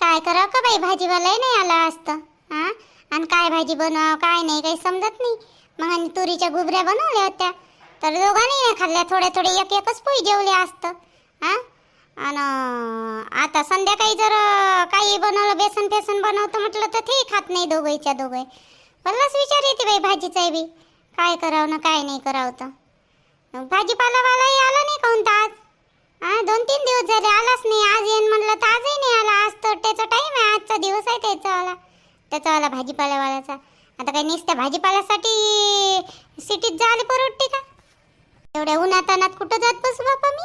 काय करावं का बाई? भाजीवालाही नाही आला असतं. हां आणि काय भाजी बनवावं काय नाही काही समजत नाही. मग आणि तुरीच्या गुबऱ्या बनवल्या होत्या. तर दोघांनी नाही खाल्ल्या थोड्या थोडे एक एकच पोळी जेवले असतं. हां आणि आता संध्याकाळी जर काही बनवलं बेसन फेसन बनवतं म्हटलं तर ते खात नाही दोघंच्या दोघं. मलाच विचार येते बाई भाजीचाही बी. काय करावं ना काय नाही करावं तर. भाजीपालावालाही आला नाही कोणता आज? हा दोन तीन दिवस झाले आलाच नाही. आज येईन म्हणलं तर आजही नाही आला. आज तर त्याचा टाईम आहे. आजचा दिवस आहे त्याचावाला. त्याचावाला भाजीपाल्यावाल्याचा. आता काही नुसत्या भाजीपाल्यासाठी सिटीत जायला परवडते का? एवढ्या उन्हात अनात कुठं जात बसू बापा मी?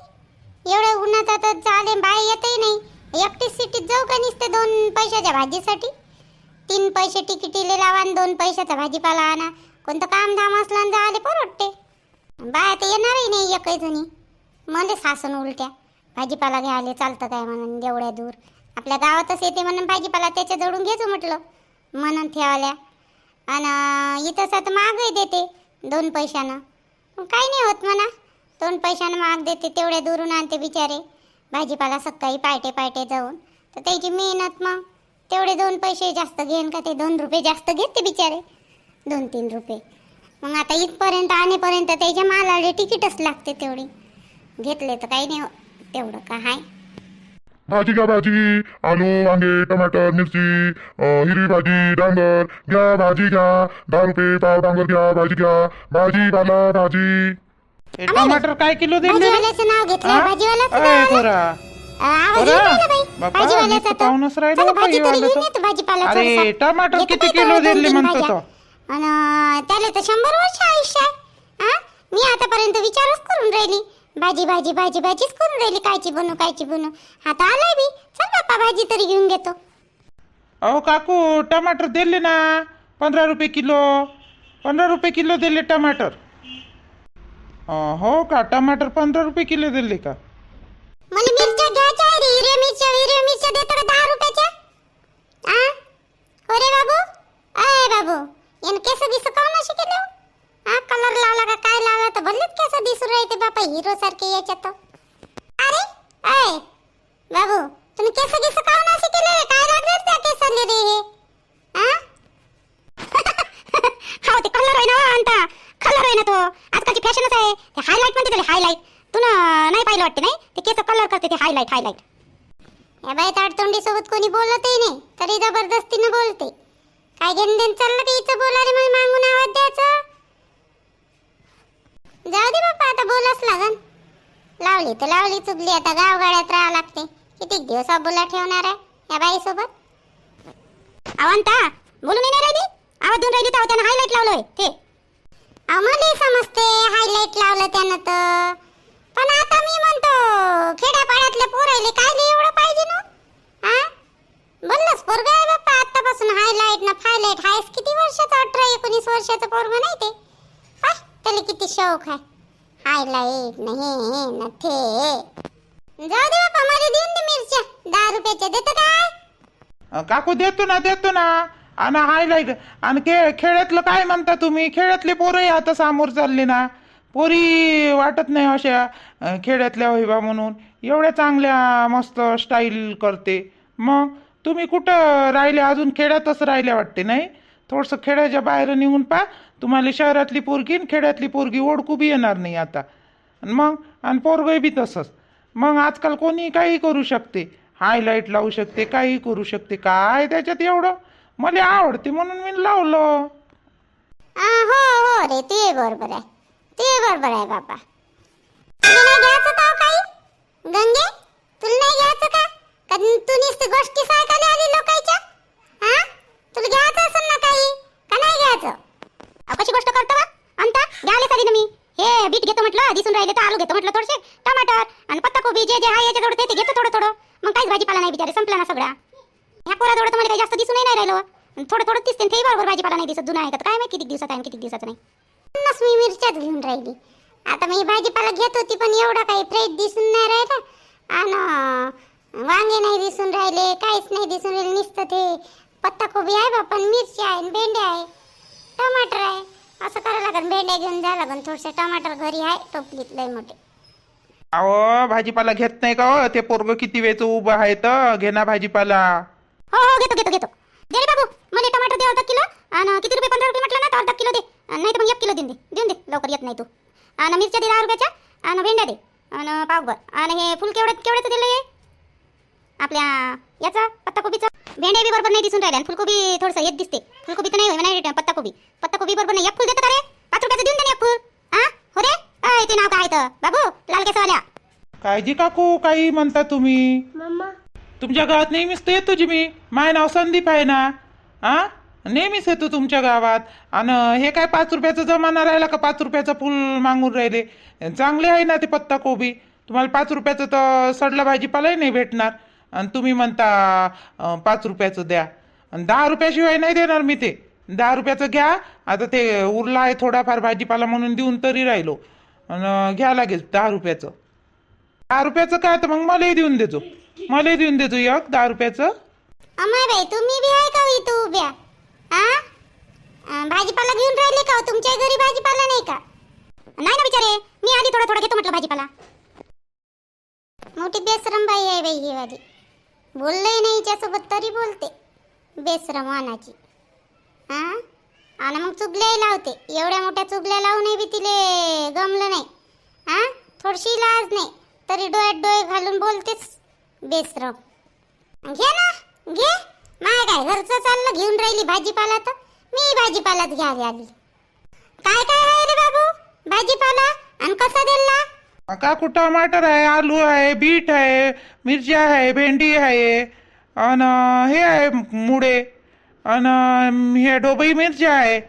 एवढ्या उन्हात आता चाले बाय येतही नाही. एकटीच सिटीत जाऊ का नुसते दोन पैशाच्या भाजीसाठी? तीन पैसे तिकिटीले लावा आणि दोन पैशाचा भाजीपाला आणा. कोणतं काम धाम असलं आणि जायला परवडते. बाया तर येणारही नाही एकही जणी. म्हणजे मला सासन उलट्या. भाजीपाला घ्यायला चालतं काय म्हणून एवढ्या दूर. आपल्या गावातच येते म्हणून भाजीपाला त्याच्या जवळून घेतो म्हटलं. म्हणून ठेवाल्या आणि इथंच आता मागही देते दोन पैशानं. काही नाही होत म्हणा. दोन पैशानं माग देते तेवढ्या दुरून आणते बिचारे. भाजीपाला सकाळी पायटे पायटे जाऊन. तर त्याची मेहनत मग. तेवढे दोन पैसे जास्त घेईन का ते? दोन रुपये जास्त घेते बिचारे. दोन तीन रुपये. मग आता इथपर्यंत आणेपर्यंत त्याच्या मालाला तिकीटच लागते तेवढी. घेतले तर काही नाही हो- तेवढं का हाय भाजी घ्या भाजी आलू वांगे टमाटर मिरची अं, हिरवी भाजी डांगर घ्या भाजी घ्या दहा रुपये पाव डांगर घ्या भाजी घ्या भाजी पाला भाजी हे टमाटर काय किलो दिले रे? भाजीवाल्याचं नाव घेतलं? भाजीवाल्याचं अय, नाव आलं. गोरा. आ, आवाज बरं. येऊन राहिला बाई बापा, भाजीवाल्याचा मी तर तो. पाहूनच राहिलो चला, बाई भाजी तरी वाला घेऊन तो. येतो भाजीपाला अरे, थोडासा. टमाटर किती किलो दिले म्हणतो भाज्या? तो? आणि त्याला तर शंभर वर्ष आयुष्य आहे हा? मी आतापर्यंत विचारच करून राहिली भाजी भाजी भाजी भाजीच करून राहिली कायची बनू कायची बनू. आता आलाय बी. चल बाप्पा भाजी तरी घेऊन घेतो. अहो काकू टमाटर दिले ना. पंधरा रुपये किलो. पंधरा रुपये किलो दिले टमाटर. अं, हो का? टमाटर पंधरा रुपये किलो दिले का? मला मिरच्या घ्यायच्या आहे रे हिरव्या मिरच्या हिरव्या मिरच्या देतो का दहा रुपयाच्या? आ? हो रे बाबू? अय बाबू यानं केस दिस काऊन असे केले हो? हा कलर लावला का काय लावला तर भलेच केस दिसून राहते बापा हिरो सारखे याच्यात. अरे अय बाबू तुम्ही केस केस काऊन असे केले? काय लागले त्या केसाले रे हे? हा हो ते कलर आहे ना अंता. कलर आहे ना तो. आजकालची फॅशनच आहे. ते हायलाइट म्हणते त्याला हायलाइट तू नाही पाहिलं वाटते नाही? ते केस कलर करते ते हायलाइट हायलाइट या बाई ताडतोंडी सोबत कोणी बोलतही नाही. तरी जबरदस्तीनं बोलते. काय घेणं देणं चाललं ते इथं बोलायला? मग मागून आवाज द्यायचं. जाऊ दे बाप्पा आता बोलाच लागन. लावली तर लावली चुकली आता गावगाड्यात राहावं लागते. किती दिवस बोला ठेवणार आहे या बाई सोबत अवंता बोलून नाही राहिली आवाज देऊन राहिली तर त्यानं हायलाइट लावलोय ते. आम्हाला समजते हायलाइट लावलं त्यानं तर. पण आता मी म्हणतो खेड्यापाड्यातले पोरायले काय लय एवढं पाहिजे ना? हा बोललास पोरग आहे बाप्पा आतापासून हायलाइट ना फायलाइट हायस किती वर्षाचा अठरा एकोणीस वर्षाचं पोरग नाही ते? त्याला किती शौक आहे नाही न ते जाऊ दे बाप्पा मला देऊन दे मिरच्या दहा रुपयाच्या देतं काय? अं, काकू देतो ना देतो ना। आणि हायलाईट आणि खे खेड्यातलं काय म्हणता तुम्ही? खेड्यातले पोरंही आता सामोर चालले ना. पोरी वाटत नाही अशा अं, खेड्यातल्या होईबा म्हणून. एवढ्या चांगल्या मस्त स्टाईल करते. मग तुम्ही कुठं राहिले? अजून खेड्यातच राहिल्या वाटते नाही? थोडंसं खेड्याच्या बाहेर निघून पा तुम्हाला शहरातली पोरगी आणि खेड्यातली पोरगी ओळखू बी येणार नाही आता. आणि मग आणि पोरगं बी तसंच. मग आजकाल कोणी काही करू शकते. हायलाईट लावू शकते काही करू शकते. काय त्याच्यात एवढं? मला आवडते म्हणून मी लावलं. आ, हो हो रे ते बरोबर आहे. ते बरोबर आहे बाबा. तुला घ्यायचं का हो काही? गंगे तुला नाही घ्यायचं का? कधी तू नुसती गोष्टी सायकाला आली लोकांच्या हा तुला घ्यायचं असेल ना काही? का नाही घ्यायचं? अहो, कशी गोष्ट करतो बा? अंता घ्यायला चाली ना मी हे बीट घेतो म्हटलं दिसून राहिले तर आलू घेतो म्हटलं थोडेसे. टमाटर आणि पत्ताकोबी जे जे आहे याच्याजवळ ते ते घेतो थोडं थोडं. मग काहीच भाजीपाला नाही बिचारे संपला ना सगळा. ह्या पोराजवळ तर मला म्हणजे काही जास्त दिसूनही नाही राहिलो. आणि थोडं थोडं दिसते ते बरोबर भाजीपाला नाही दिसत जुना आहे का तर काय माहिती किती दिवसात आहे आणि किती दिवसाचं नाही. पन्नास मी मिरच्याच घेऊन राहिली. आता मी भाजीपाला घेत होती पण एवढा काही फ्रेश दिसून नाही राहिला. आणि वांगे नाही दिसून राहिले काहीच नाही दिसून राहिले नुसतं ते पत्ताकोबी आहे बा पण मिरची आहे भेंडे आहे. टमाटर आहे. असं करावं लागेल. भेंड्या घेऊन जावं लागेल. थोडेसे टमाटर घरी आहे टोपलीत लय मोठे. अहो भाजीपाला घेत नाही का हो? ते पोरग किती वेळचं उभं आहे तर? घे ना भाजीपाला. हो हो घेतो घेतो घेतो. दे रे बाबू. मला टमाटर दे अर्धा किलो आणि किती रुपये? पंधरा रुपये म्हटलं ना तर अर्धा किलो दे. आणि नाही तर मग एक किलो देऊन दे. देऊन दे. लवकर येत नाही तू. आणि मिरच्या दे दहा रुपयाच्या. आणि भेंड्या दे. आणि पावभर. आणि हे फुल केवढं केवढ्याचं दिलं हे? आपल्या याचा पत्ताकोबीचा. भेंड्या बी बरोबर नाही दिसून राहिल्या आणि फुलकोबी थोडंसं येत दिसते. फुलकोबी तर नाही होय नाही पत्ताकोबी. पत्ताकोबी बरोबर नाही. एक फुल देतो का रे? पाच रुपयाचं देऊन दे ना एक फुल. हा हो रे? अय, ते नाव काय तर बाबू लाल केसवाल्या. काळजी काकू काही म्हणता तुम्ही? तुमच्या गावात नेहमीच तर येतो जी मी. माय नाव संदीप आहे ना? आ? नेहमीच येतो तुमच्या गावात. आणि हे काय पाच रुपयाचं जमाना राहिला का पाच रुपयाचं फुल मागून राहिले? चांगले आहे ना ते पत्ता कोबी तुम्हाला पाच रुपयाचं तर सडला भाजीपालाही नाही भेटणार. आणि तुम्ही म्हणता पाच रुपयाचं द्या. आणि दहा रुपयाशिवाय नाही देणार मी ते. दहा रुपयाचं घ्या आता ते उरला आहे थोडाफार भाजीपाला म्हणून देऊन तरी राहिलो. आणि घ्या लागेल दहा रुपयाचं. दहा रुपयाचं काय तर मग मलाही देऊन देतो मलाही देऊन देतो एक दहा रुपयाचं. अमाय बाई तुम्ही बी आहे का हो इथं उभ्या? आ? अं, भाजीपाला घेऊन राहिले का हो? तुमच्या घरी भाजीपाला नाही का? नाही ना बिचारे मी आधी थोडा थोडा घेतो म्हटलं भाजीपाला. मोठी बेसरम बाई आहे बाई ही वाली. बोलले नाही हिच्यासोबत तरी बोलते. बेसरम वानाची हा? आणि मग चुगल्याही लावते. एवढ्या मोठ्या चुगल्या लावूनही बी तिले. गमलं नाही. हा? थोडीशी लाज नाही. तरी डोळ्यात डोळे घालून बोलतेच. बेसरम. घे ना घे. माय काय घरचं चाललं घेऊन राहिली भाजीपाला तर? मी भाजीपालाच घ्यायला आली. काय काय आहे रे बाबू? भाजीपाला? आणि कसा दिला? काकू टमाटर आहे आलू आहे बीट आहे मिरच्या आहे भेंडी आहे आणि हे आहे मुळे आणि हे डोबई मिरच्या आहे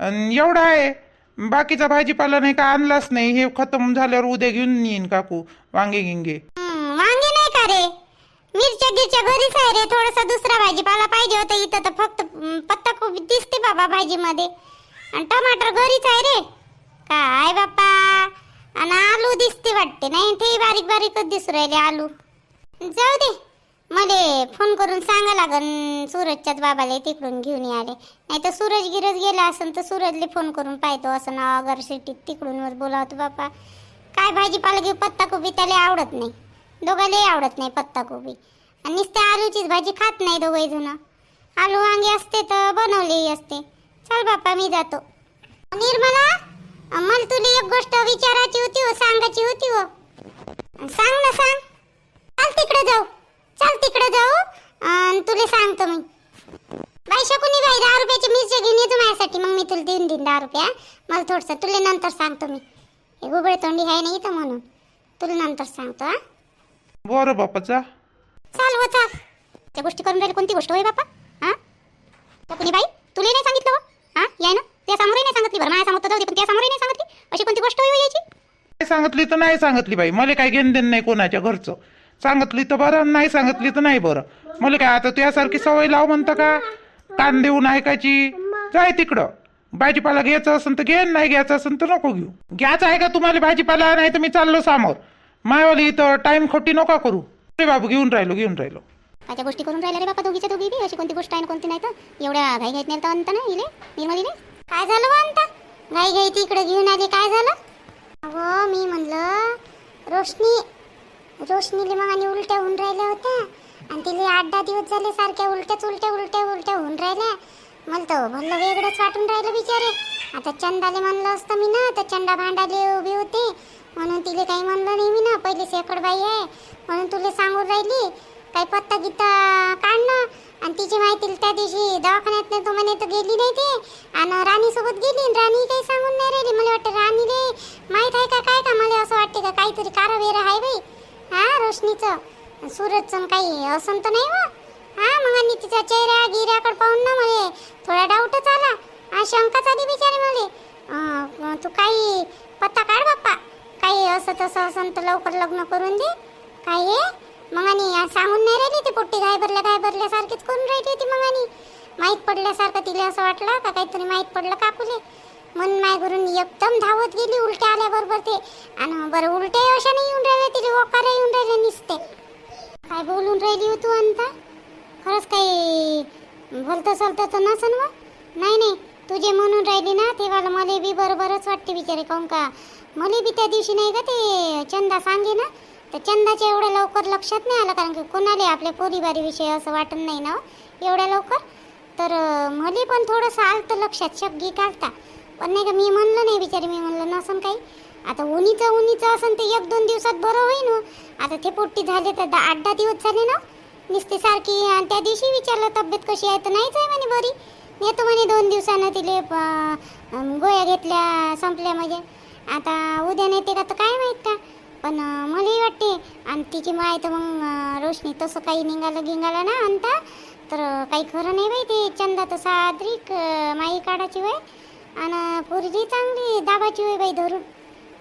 आणि एवढं आहे. बाकीचा भाजीपाला नाही का आणलाच नाही. हे खतम झाल्यावर उद्या घेऊन येईन काकू वांगे गिंगे. वांगे नाही का रे? मिरच्या गिरच्या घरीच आहे रे. थोडासा दुसरा भाजीपाला पाहिजे होता. इथं तर फक्त पत्ता पत्ताकोबी दिसते बाबा भाजीमध्ये. आणि टमाटर घरीच आहे रे. काय बाप्पा? आणि आलू दिसते वाटते. नाही ते बारीक बारीकच दिसू राहिले आलू. जाऊ दे. मले फोन करून सांगा लागन सूरजच्याच बाबाला तिकडून घेऊन आले नाही तर सूरज गिरज गेला असेल तर सूरजले फोन करून पाहतो असं ना अगर सिटीत तिकडून वर बोलावतो बापा. काय भाजीपाला घेऊ पत्ताकोबी त्याला आवडत नाही. दोघांनाही आवडत नाही पत्ताकोबी. आणि नुसते आलूचीच भाजी खात नाही दोघे जण. आलू वांगे असते तर बनवलेही असते. चल बापा मी जातो. निर्मला? मला तुला एक गोष्ट विचारायची होती हो सांगायची होती हो. सांग ना सांग. चल तिकडे जाऊ. चल तिकडे जाऊ. अन् तुला सांगतो मी. बाई शकुनी बाई दहा रुपयाची मिरची घेऊन येतो माझ्यासाठी. मग मी तुला देऊन देईन दहा रुपया. मला थोडंसं तुला नंतर सांगतो मी. हे गुबळे तोंडी आहे नाही तर म्हणून. तुला नंतर सांगतो हा. बरं बापाचा चाल हो चाल. त्या गोष्टी करून राहिली कोणती गोष्ट होय बापा? हा? शकुनी बाई तुला नाही सांगितलं हो? हा? याय ना. त्या समोरही नाही सांगितली बरं माझ्यासमोर तर जाऊ दे पण त्या समोरही नाही सांगितली? अशी कोणती गोष्ट होय यायची? नाही सांगितली तर नाही सांगितली बाई. मला काय घेणं देणं नाही कोणाच्या घरचं. सांगितली तर बरं नाही सांगितली तर नाही बरं. मला काय आता तुझ्यासारखी सवय लाव म्हणतं का? कान देऊन ऐकायची. जाय तिकडं. भाजीपाला घ्यायचं असेल तर घे नाही घ्यायचं असेल तर नको घेऊ. घ्यायचं आहे का तुम्हाला भाजीपाला? नाही तर मी चाललो समोर. मायवाली इथं टाइम खोटी नका करू. अरे बाबू घेऊन राहिलो घेऊन राहिलो. काय गोष्टी करून राहिल्या रे बापा दोघीच्या दोघी बी? अशी कोणती गोष्ट आहे ना कोणती नाही तर? एवढ्या घाई घाईत नेलं तर अंत ना इले काय झालं बा अंत घाई घाई घेऊन आली. काय झालं? अहो मी म्हणलं रोशनी रोशनीले मग आणि उलट्या होऊन राहिल्या होत्या. आणि तिला आठ दहा दिवस झाले सारख्या उलट्याच उलट्या उलट्या उलट्या होऊन राहिल्या. मला तर भलं वेगळंच वाटून राहिलं बिचारे. आता चंदाले म्हणलं असतं मी ना तर चंदा भांडाले उभी होती. म्हणून तिले काही म्हणलं नाही मी ना पहिली शेकडबाई आहे. म्हणून तुला सांगून राहिली. काही पत्ता गित्ता काढणं आणि तिची माहिती त्या दिवशी दवाखान्यात नाही तो म्हणे तर गेली नाही ते. आणि राणीसोबत गेली आणि राणी काही सांगून नाही राहिली. मला वाटतं राणीले माहीत आहे का काय का? मला असं वाटते का काहीतरी कारावेर आहे बाई. हा रोशनीचं. सूरजचं काही असं तर नाही हो. हा मग आणि तिचा चेहरा गिऱ्याकडे पाहून ना मला थोडा डाऊटच आला. हा शंकाच आली बिचारी मला. तू काही पत्ता काढ बाप्पा. काही असं तसं असं तर लवकर लग्न करून दे. काय हे? मग आणि सांगून नाही राहिली ती पोट्टी गाय भरल्या गाय भरल्यासारखीच करून राहिली होती मग आणि. माहीत पडल्यासारखं तिला असं वाटलं का काहीतरी माहीत पडलं काकुले. म्हणून माय घरून एकदम धावत गेली उलट्या आल्याबरोबर ते. आणि बरं उलट्या अशा नाही येऊन राहिले तिला वकार येऊन राहिले निसते. काय बोलून राहिली हो तू अंता? खरंच काही बोलतं चालतं तर नसन व नाही नाही तुझे म्हणून राहिली ना तेव्हा मला बी बरोबरच वाटते बिचारे काहून का? मला बी त्या दिवशी नाही का ते चंदा सांगे ना? तर चंदाच्या एवढ्या लवकर लक्षात नाही आलं कारण की कोणाला आपल्या पोरीबारीविषयी असं वाटत नाही ना हो, एवढ्या लवकर? तर अं, मले पण थोडंसं आलं तर लक्षात शब्दी काढता पण नाही का मी म्हणलं नाही बिचारी मी म्हणलं नसन काही. आता उन्हीचं उन्हीचं असन ते एक दोन दिवसात बरं होईन हो. आता ते पोट्टी झाले तर दहा आठ दहा दिवस झाले ना हो. नुसते सारखी आणि त्या दिवशी विचारलं तब्येत कशी आहे? तर नाहीच आहे म्हणे बरी. येतो म्हणे दोन दिवसानं तिले गोळ्या घेतल्या संपल्या म्हणजे आता उद्या नेते का तर काय माहीत का? पण मलाही वाटते. आणि तिची माय तर मग रोशनी तसं काही निघालं गिंगालं ना आणता तर काही खरं नाही बाई ते. चंदा तर सादरीक माई काढाची वय. आणि पोरगी चांगली दाबाची वय बाई धरून.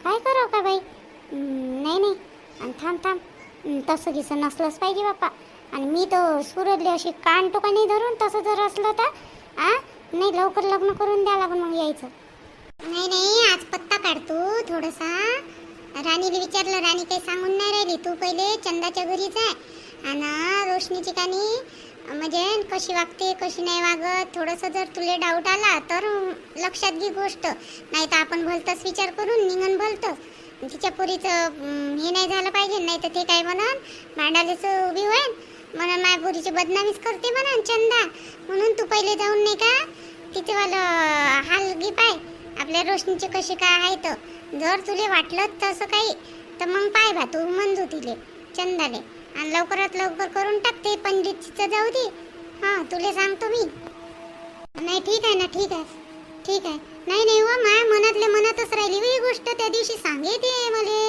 काय करो का बाई? नाही नाही. आणि थांब थांब. तसं घिसं नसलंच पाहिजे बाप्पा. आणि मी तर सुरडली अशी कान टोका नाही धरून तसं जर असलं तर आ नाही लवकर लग्न करून द्या लागून मग यायचं. नाही नाही आज पत्ता राणीला विचारलं राणी काही सांगून नाही राहिली? तू पहिले चंदाच्या घरीच आहे आणि रोशनीची कानी म्हणजे कशी वागते कशी नाही वागत थोडंसं जर तुला डाऊट आला तर लक्षात घे गोष्ट. नाही तर आपण भलतंच विचार करून निघन भलतंच तिच्या पुरीचं हे नाही झालं पाहिजे नाही तर ते काय म्हणन भांडालीच उभी होईल म्हणून माझ्या पुरीची बदनामीच करते म्हणून चंदा. म्हणून तू पहिले जाऊन नाही का तिथेवालं हाल घे पाय. आपल्या रोशनीचे कशी काय आहे तर? जर तुले वाटलं तसं काही तर मग पाय बा तू मंजू तिले चंदाले. आणि लवकरात लवकर करून टाकते पंडितचं जाऊ दे. हां तुले सांगतो मी. नाही ठीक आहे ना ठीक आहे. ठीक आहे. नाही नाही हो, वा माय मनातल्या मनातच राहिली ही गोष्ट. त्या दिवशी सांगे ते मले.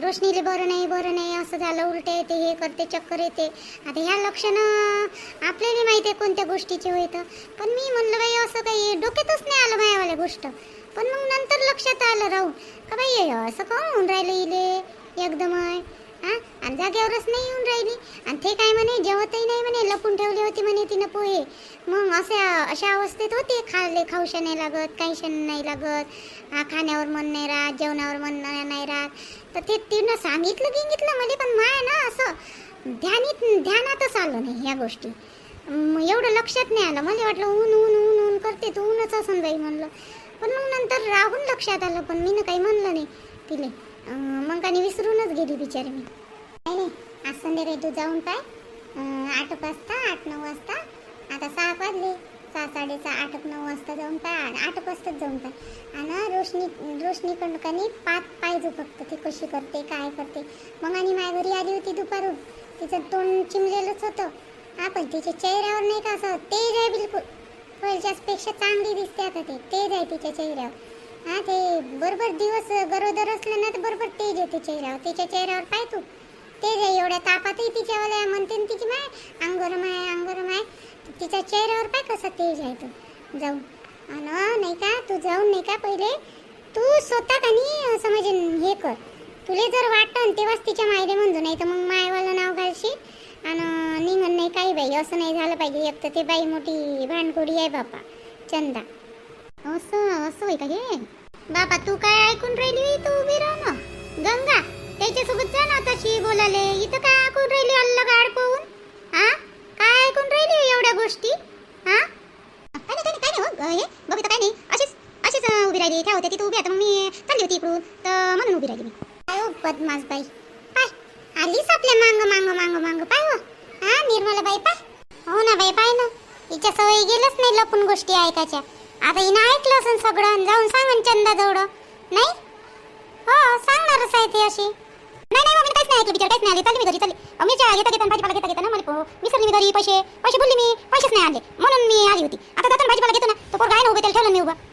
रोशनीले बरं नाही बरं नाही असं झालं उलटे येते हे करते चक्कर येते. आता ह्या लक्षणं आपल्याला माहिती आहे कोणत्या गोष्टीचे होतं पण मी म्हणलं बाई असं काही डोक्यातच नाही आलं मायावाल्या गोष्ट. पण मग नंतर लक्षात आलं राहून. का बाई हे असं का होऊन राहिलं इले? एकदम हा? आणि जागेवरच नाही येऊन राहिली. आणि ते काय म्हणे जेवतही नाही म्हणे लपून ठेवले होते म्हणे तिनं पोहे. मग अशा अशा अवस्थेत होते खाल्ले खाऊशा नाही लागत काही नाही लागत. खाण्यावर मन नाही राहत जेवणावर मन नाही नाही राहत. तर ते तिनं सांगितलं गिंगितलं म्हणजे पण माय ना असं ध्यानीत ध्यानातच आलं नाही ह्या गोष्टी. एवढं लक्षात नाही आलं. मला वाटलं ऊन ऊन ऊन ऊन करते तू ऊनच असन बाई म्हणलं. पण मग नंतर राहून लक्षात आलं पण मी काही म्हणलं नाही तिले. मग काही विसरूनच गेली बिचारी मी. नाही नाही आज संध्याकाळी तू जाऊन पाय. आठ वाजता आठ नऊ वाजता. आता सहा वाजले. सहा साडेसहा आठ नऊ वाजता जाऊन पाय. आठ वाजताच जाऊन पाय. आणि रोशनी रोशनी कंडकाने पाच पाहिजे फक्त ती कशी करते काय करते. मग आणि माझ्या घरी आली होती दुपारून. तिचं तोंड चिमलेलंच होतं. हा पण तिच्या चेहऱ्यावर नाही का असं तेज आहे बिलकुल पहिल्यापेक्षा चांगली दिसते आता ते. तेज आहे तिच्या चेहऱ्यावर. हा ते बरोबर दिवस गरोदर असलं ना तर बरोबर तेज आहे तिच्या चेहऱ्यावर. तिच्या चेहऱ्यावर पाय तू. तेज आहे एवढ्या तापातही तिच्यावाल्या म्हणते ना तिची माय. अंगोरम आहे अंगोर आहे तिच्या चेहऱ्यावर पाय कसा तेज आहे तो. जाऊन आणि नाही का तू जाऊन नाही का पहिले तू स्वतः का नाही असं म्हणजे हे कर. तुले जर वाटतं तेव्हाच तिच्या मायले म्हणतो नाही तर मग मायवालं नाव घालशील. आणि म्हण नाही काही बाई असं नाही झालं पाहिजे. एक तर ते बाई मोठी भांडखोडी आहे बापा चंदा. असं असं होय का हे? बापा तू काय ऐकून राहिली तू उभी राह ना गंगा त्याच्यासोबत जा ना तशी बोलाले इथं काय ऐकून राहिली अल्ल गाड पाहून? हा काय ऐकून राहिली एवढ्या गोष्टी? हा काय नाही काय नाही काय नाही हो, हे बघितलं काय नाही. अशीच अशीच उभी राहिली. काय होते तिथं उभी आता मग मी चालली होती इकडून. तर म्हणून उभी राहिली मी. काय हो बदमाश बाई? आलीच आपल्या मांग मांग मांग मांग. पाय हो. हा निर्मला बाई पाय. हो ना बाई पाय ना. हिच्या सवयी गेलंच नाही लपून गोष्टी ऐकायच्या. आता हिनं ऐकलं असेल सगळं जाऊन सांगन चंदा जवळ. नाही? हो सांगणारच आहे ती अशी. नाही नाही मम्मी काहीच नाही ऐकलं बिचार काहीच नाही आली. चालली मी घरी चालली. अहो, मिरच्या घेता घेता भाजीपाला घेता घेता ना मला विसरली मी घरी पैसे पैसे बोलली मी पैसेच नाही आले म्हणून मी आली होती. आता जाताना भाजीपाला घेतो ना. तो पोरगा आहे ना उभे त्याला ठेवलं मी उभं.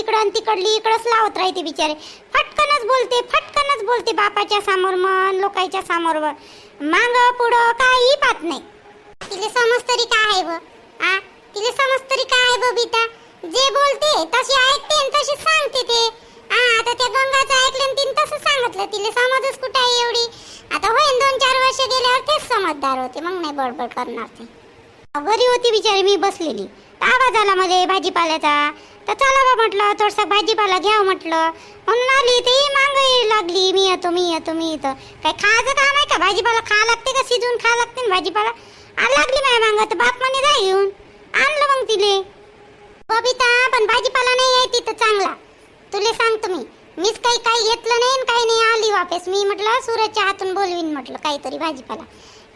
तिकडं आणि तिकडली इकडंच लावत राहते बिचारे. फटकनच बोलते फटकनच बोलते बापाच्या समोर मन लोकांच्या समोर मांग पुढं काही पाहत नाही. तिले समज तरी काय आहे आ? तिले समज तरी काय आहे बबिता जे बोलते तशी ऐकते आणि तशी सांगते ते. हा आता त्या गंगाचं ऐकलं आणि तिने तसं सांगितलं. तिले समजच कुठं आहे एवढी? आता होईन दोन चार वर्ष गेल्यावर तेच समजदार होते. मग नाही बडबड करणार ते. घरी होती बिचारी मी बसलेली. आवाज आला मला भाजीपाल्याचा. तर चला बा म्हटलं थोडसा भाजीपाला घ्यावं म्हटलं. म्हणून आली ती ही लागली मी येतो मी येतो मी येतो. काय खायचं काम आहे का? भाजीपाला खा लागते का? शिजवून खा लागते ना भाजीपाला? आ लागली माझ्या मांग तर बाप म्हणे जा येऊन आणलं मग तिले. बबिता पण भाजीपाला नाही आहे तिथं चांगला. तुले सांगतो मी मीच काही काही घेतलं नाही आणि काही नाही आली वापस. मी म्हटलं सूरजच्या हातून बोलवीन म्हटलं काहीतरी भाजीपाला.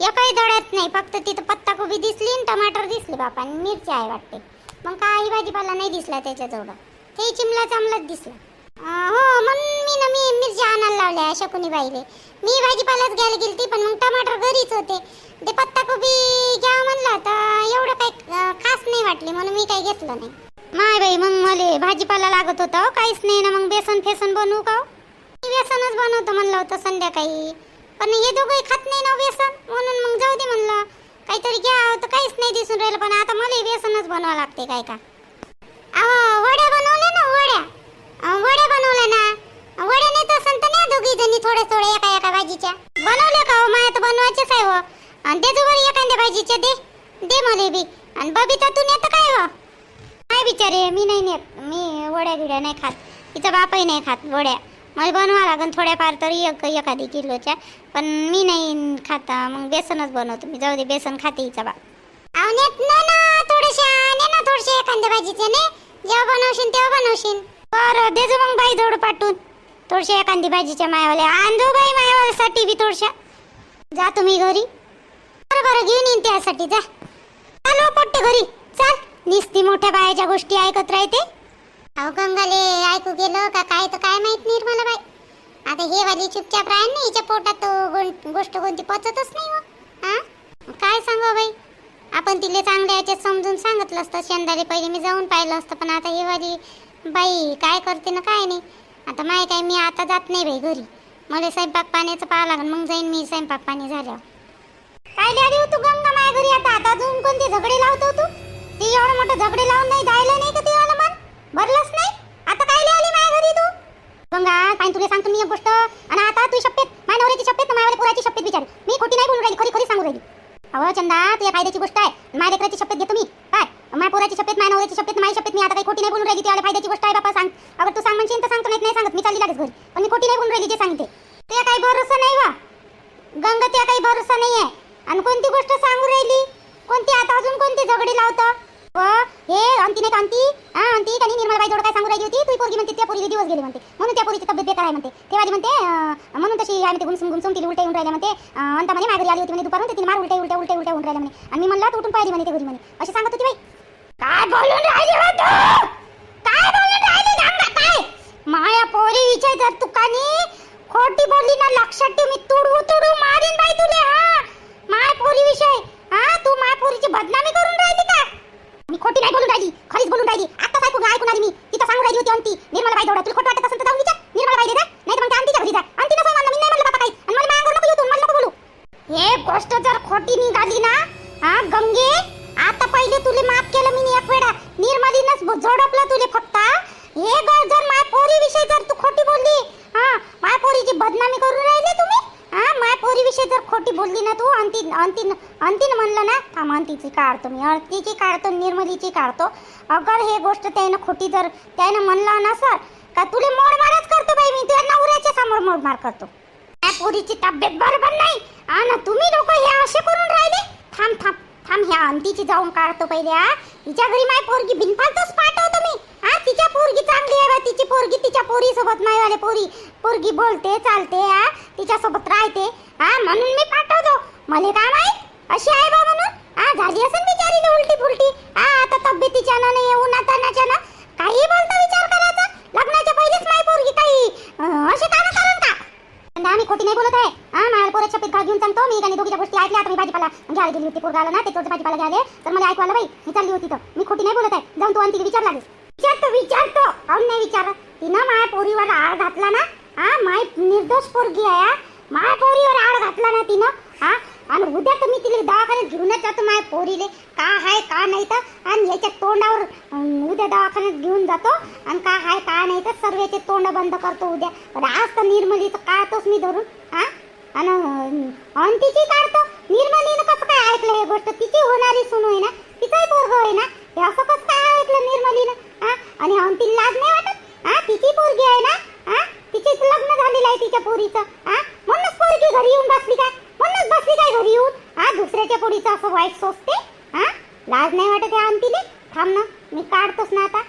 या काही दड्यात नाही फक्त तिथं पत्ताकोबी दिसली टमाटर दिसले बापा आणि मिरची आहे वाटते. मग काही भाजीपाला नाही दिसला त्याच्याजवळ. ते चिमला चांगलाच दिसला. हो म्हणून मी ना मी मिरची आणायला लावल्या शकुनी बाईले मी भाजीपालाच घ्यायला गेली पण मग टमाटर घरीच होते. ते पत्ताकोबी घ्या म्हणलं तर एवढं काही खास नाही वाटले म्हणून मी काही घेतलं नाही. माय बाई मग मले भाजीपाला लागत होता हो, काहीच नाही ना मग बेसन फेसन बनवू का हो? मी बेसनच बनवतो म्हणलं होतं संध्याकाळी. पण हे दोघंही खात नाही ना हो बेसन म्हणून मग जाऊ दे म्हणलं. काहीतरी घ्या तर काहीच नाही दिसून राहिलं पण आता मला बेसनच बनवावं लागते काय का. अहो वड्या बनवल्या ना वड्या. वड्या बनवल्या ना. वड्या नाही तर संत नाही दोघी जणी थोड्या थोड्या एका एका भाजीच्या. बनवल्या का हो? माया तर बनवायचेच आहे हो. आणि दे जोवर एखाद्या भाजीच्या दे. दे मला बी. आणि बबिता तू नेत काय हो? काय बिचारे? मी नाही नेत. मी वड्या गिड्या नाही खात. तिचा बापही नाही खात वड्या. मला बनवा लागन थोड्याफार तरी एक एखादी किलोच्या. पण मी नाही खाता मग बेसनच बनवतो मी. जाऊ दे बेसन खाते हिचा बाप. अहो नेत ना ना थोडेशा ने ना थोडेसे एखाद्या भाजीचे ने? जेव्हा बनवशील तेव्हा बनवशील. बरं देजो मग बाई थोडं पाठवून. थोडशे एखादी भाजीच्या मायावाल्या. आणजो बाई मायावाल्यासाठी बी थोडशा. जा तुम्ही घरी. बरं बरं घेऊन येईन त्यासाठी. जा. चालू पट्टे घरी. चाल. निस्ती मोठ्या बायाच्या गोष्टी ऐकत राहते. अहो गंगाले ऐकू गेलं का काय तर काय माहीत नाही मला बाई. आता हे वाली चुपचाप राहील ना हिच्या पोटात तो गोष्ट कोणती पचतच नाही हो. हा काय सांगा बाई? आपण तिले चांगल्या याच्यात समजून सांगितलं असतं. शेंदारी पहिले मी जाऊन पाहिलं असतं पण आता हे वाली बाई काय करते ना काय नाही. आता माहीत आहे मी आता जात नाही बाई घरी. मला स्वयंपाक पाण्याचं पाहावं लागेल मग जाईन मी स्वयंपाक पाणी झाल्यावर. काय आली हो तू गंगा माझ्या घरी आता? आता अजून कोणते झगडे लावतो तू? ती एवढं मोठं झगडे लावून नाही जायला नाही का भरलंच नाही? आता काय लिहिली माझ्या घरी तू? गंगा काय तुला सांगतो मी एक गोष्ट. आणि आता तू शपथ माझ्या नवऱ्याची शपथ माझ्या पुराची शपथ विचार मी खोटी नाही बोलून राहिली खरी खरी सांगू राहिली. अहो चंदा तुझ्या फायद्याची गोष्ट आहे. माझ्या लेकराची शपथ घेतो मी. काय माझ्या पोराची शपथ माझ्या नवऱ्याची शपथ माझी शपथ मी आता काही खोटी नाही बोलून राहिली ती फायद्याची गोष्ट आहे बापा सांग. अगर तू सांग म्हणशील तर सांगतो नाही नाही सांगत. मी चालली लागेल घरी. पण मी खोटी नाही बोलून राहिली जे सांगते. ते काही भरोसा नाही वा. गंगा त्या काही भरोसा नाही आहे आणि कोणती गोष्ट सांगू राहिली? कोणती आता अजून कोणती झगडी लावतं? हे अंती नाही अंती हा अंती त्यांनी निर्मलाबाई जोड काय सांगू राहिली होती तू पोरगी म्हणते त्या पोरीचे दिवस गेले म्हणते. म्हणून त्या पोरीची तब्येत बेकार आहे म्हणते. तेव्हा म्हणते म्हणून तशी आहे म्हणते गुमसून गुमसून तिला उलट्या येऊन राहिल्या म्हणते. अंता म्हणे माघरी आली होती म्हणे दुपारून तिने मार उलट्या उलट्या उलट्या उलट्या होऊन राहिल्या म्हणे. आणि मी म्हणला तू उठून पाहिजे म्हणे ते घरी म्हणे. अशी सांगत होती बाई. काय बोलून राहिली बा तू? काय बोलून राहिली? गंगा काय? माया पोरी विचार जर तू कानी खोटी बोलली ना लक्षात ठेव मी तुडू तुडू मारीन बाई तुले हा. माय पोरी विषय हा तू माय पोरीची बदनामी करून राहिली का? मी खोटी नाही बोलून राहिली खरीच बोलून राहिली. आता काय ऐकून ऐकून आली मी. तिथं सांगू राहिली होती अंती निर्मला बाई तुला खोटं वाटत असेल तर जाऊन विचार. निर्मला बाई जा नाही तर मग त्या अंतीच्या घरी जा. अंती नसं म्हणलं मी नाही म्हणलं बाबा काही. आणि मला मागं नको येऊ तू, मला नको बोलू. हे गोष्ट जर खोटी निघाली ना हा गंगे आता पहिले तुले माफ केलं मी एक वेळा. निर्मलीनच झोडपलं तुले फक्त. हे ग जर माय पोरी विषय जर तू खोटी बोलली हा माय पोरीची बदनामी करून राहिली तुम्ही. हा माय जर खोटी बोलली ना तू अंतिन अंतिन अंतिन म्हणलं ना थांब अंतीची काढतो मी अंतीची काढतो निर्मलीची काढतो. अगर हे गोष्ट त्यानं खोटी जर त्यानं म्हणलं ना सर का तुले मोडमारच करतो बाई मी तुझ्या नवऱ्याच्या समोर मोडमार करतो. त्या पोरीची तब्येत बरोबर नाही आणि तुम्ही लोक हे असे करून राहिले? थांब थांब थांब ह्या अंतीची जाऊन काढतो पहिले हा. तिच्या घरी माय पोरगी बिनफालतूच पाठवतो मी हा. तिच्या पोरगी चांगली आहे बा, तिची पोरगी तिच्या पोरीसोबत मायवाले पोरी. पोरगी बोलते चालते हा? तिच्यासोबत राहते हा? म्हणून मी पाठवतो. मला काय माहीत? अशी आहे बा म्हणून? हा झाली असेल बिचारीला उलटी फुलटी हा आता तब्येतीच्या ना नाही उन्हातानाच्या ना. काही बोलता विचार करायचा? लग्नाच्या पहिलेच नाही पोरगी काही. असे काम करून का? आम्ही खोटी नाही बोलत आहे. हा माझ्या पोराच्या शपथ घेऊन सांगतो. मी त्यांनी दोघीच्या गोष्टी ऐकल्या आता मी भाजीपाला घ्यायला गेली होती पोरगाला ना ते तोच भाजीपाला घ्यायला तर मला ऐकवायला बाई मी चालली होती तर. मी खोटी नाही बोलत आहे. जाऊन तू आणि विचार लागेल. विचारतो विचारतो. काऊन नाही विचार तिनं माझ्या पोरीवर आळ घातला ना हा माय निर्दोष पोरगी आहे हा. माझ्या पोरीवर आळ घातला ना तिनं हा. आणि उद्या तर मी तिला दवाखान्यात घेऊनच जातो माय पोरीले. का आहे का नाही तर? आणि याच्या तोंडावर उद्या दवाखान्यात घेऊन जातो. आणि का आहे का नाही तर? सर्वेचे तोंड बंद करतो उद्या. आज तर निर्मलीचं काढतोच मी धरून हा. आणि अंतीची काढतो. निर्मलीनं कसं काय ऐकलं हे गोष्ट? तिची होणारी सून होय ना तिचाही पोरग होय ना हे असं कसं काय ऐकलं निर्मलीनं हा? आणि आणि लाज नाही वाटत? हा तिची पोरगी आहे ना? हा तिचे लग्न झालेलं आहे तिच्या पोरीचं. हा म्हणूनच पोरगी घरी येऊन बसली काय? म्हणूनच बसली काय घरी येऊन? हा दुसऱ्याच्या पोरीचं असं वाईट सोचते हा लाज नाही वाटत या अंतीले थांब ना मी काढतोच ना आता.